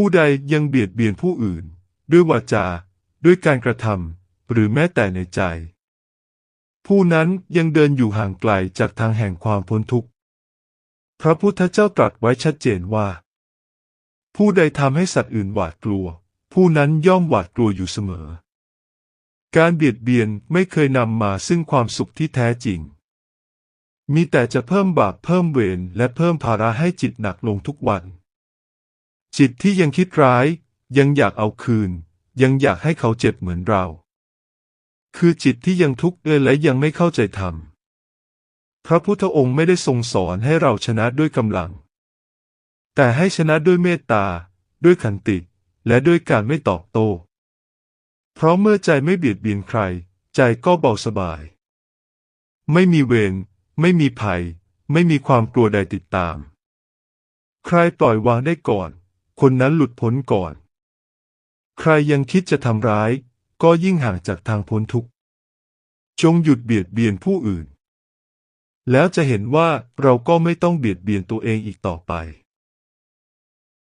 ผู้ใดยังเบียดเบียนผู้อื่น ด้วยวาจา ด้วยการกระทำหรือแม้แต่ในใจ ผู้นั้นยังเดินอยู่ห่างไกลจากทางแห่งความพ้นทุกข์ พระพุทธเจ้าตรัสไว้ชัดเจนว่า ผู้ใดทำให้สัตว์อื่นหวาดกลัว ผู้นั้นย่อมหวาดกลัวอยู่เสมอ การเบียดเบียนไม่เคยนำมาซึ่งความสุขที่แท้จริง มีแต่จะเพิ่มบาปเพิ่มเวรและเพิ่มภาระให้จิตหนักลงทุกวัน จิตที่ยังคิดร้าย ยังอยากเอาคืน ยังอยากให้เขาเจ็บเหมือนเรา คือจิตที่ยังทุกข์เอยและยังไม่เข้าใจธรรมพระพุทธองค์ไม่ได้ทรงสอนให้เราชนะด้วยกำลัง แต่ให้ชนะด้วยเมตตา ด้วยขันติ และด้วยการไม่ตอบโต้ เพราะเมื่อใจไม่เบียดเบียนใคร ใจก็เบาสบาย ไม่มีเวร ไม่มีภัย ไม่มีความกลัวใดติดตาม ใครปล่อยวางได้ก่อน คนนั้นหลุดพ้นก่อน ใครยังคิดจะทำร้าย ก็ยิ่งห่างจากทางพ้นทุกข์จงหยุดเบียดเบียนผู้อื่น แล้วจะเห็นว่าเราก็ไม่ต้องเบียดเบียนตัวเองอีกต่อไป